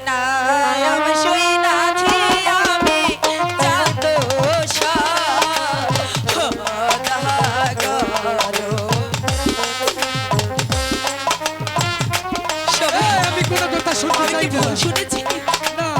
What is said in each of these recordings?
না শুই নাছি আমি চাঁদ আমি কোনো কথা শুনতে চাই শুনেছি? না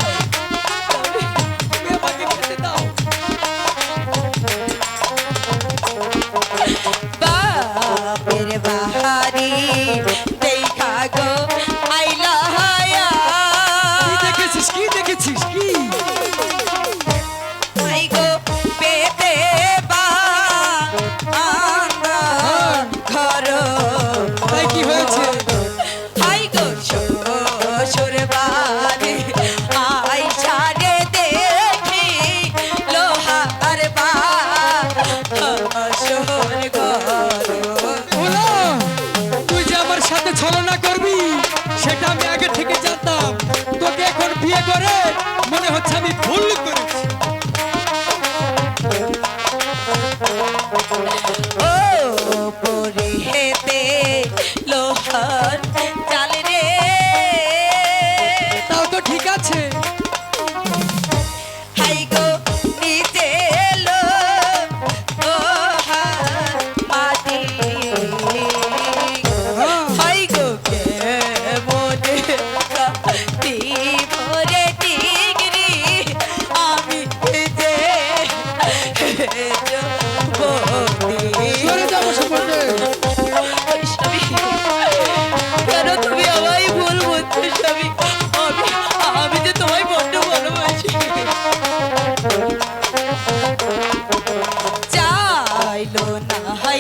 মনে হচ্ছে আমি ভুল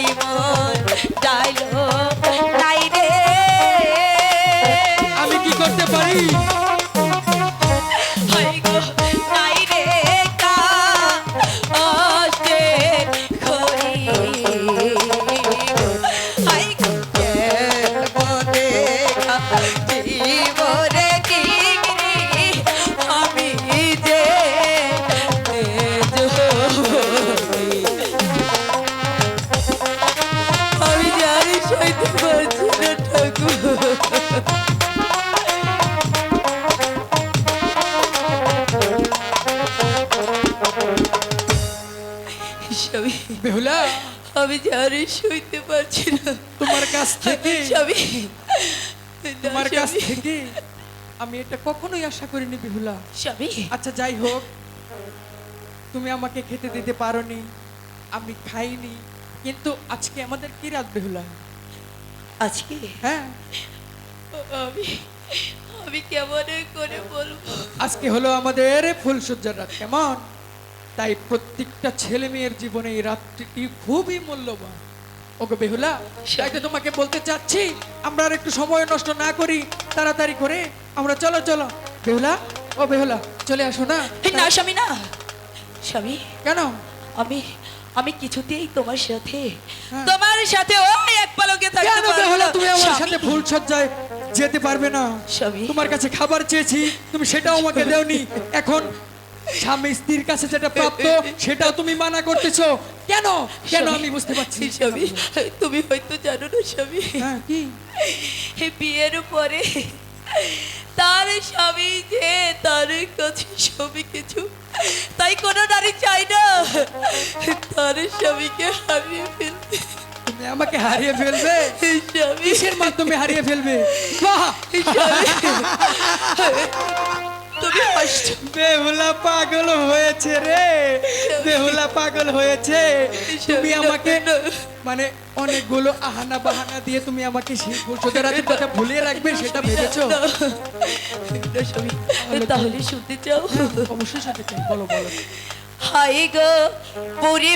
না হাই বেহুলা। আমি জানি সইতে পারছি না। তোমার কাছ থেকে। স্বামী তোমার কাছ থেকে আমি এটা কখনোই আশা করিনি বেহুলা। স্বামী। আচ্ছা যাই হোক তুমি আমাকে খেতে দিতে পারোনি আমি খাইনি কিন্তু আজকে আমাদের কি রাত বেহুলা? আজকে? হ্যাঁ। আমি আমি কেমন করে বলব? আজকে হলো আমাদের ফুলসজ্জার রাত কেমন? তাই প্রত্যেকটা ছেলে মেয়ের জীবনে এই রাত্রিটি খুবই মূল্যবান। ওকে বেহুলা তাই তো তোমাকে বলতে চাচ্ছি আমরা আর একটু সময় নষ্ট না করি তাড়াতাড়ি করে আমরা চলো চলো। বেহুলা ও বেহুলা চলে আসো না? না স্বামী না। স্বামী কেন? আমি আমি কিছুতেই তোমার সাথে হ্যাঁ। তোমার সাথে ওই পালকে থাকতে পারব বেহুলা তুমি আমার সাথে ফুল সজ্জায় যেতে পারবে না? তোমার কাছে খাবার চেয়েছি তুমি সেটাও আমাকে দেওনি। এখন স্বামী স্ত্রীর কাছে যেটা প্রাপ্ত সেটাও তুমি মানা করতেছো। কেন? কেন আমি বুঝতে পারছি। স্বামী তুমি হয়তো জানো না স্বামী। হ্যাঁ কি? বিয়ের পরে তার স্বামী যে তার কাছে সবই কিছু তাই কোনো নারী চাই না। তার স্বামীকে হারিয়ে ফেলতে। আমাকে হারিয়ে ফেলবে? কিসের মাধ্যমে হারিয়ে ফেলবে? বাহ! বেহুলা পাগল হয়েছে রে। বেহুলা পাগল হয়েছে। তুমি আমাকে মানে অনেকগুলো আহানা বাহানা দিয়ে তুমি আমাকে সেই ফুলসজ্জার কথা ভুলিয়ে রাখবে সেটা ভেবেছো? তাহলে শুনতে চাও। অবশ্যই সেটা চাই। বলো বলো। হাই গো পুরি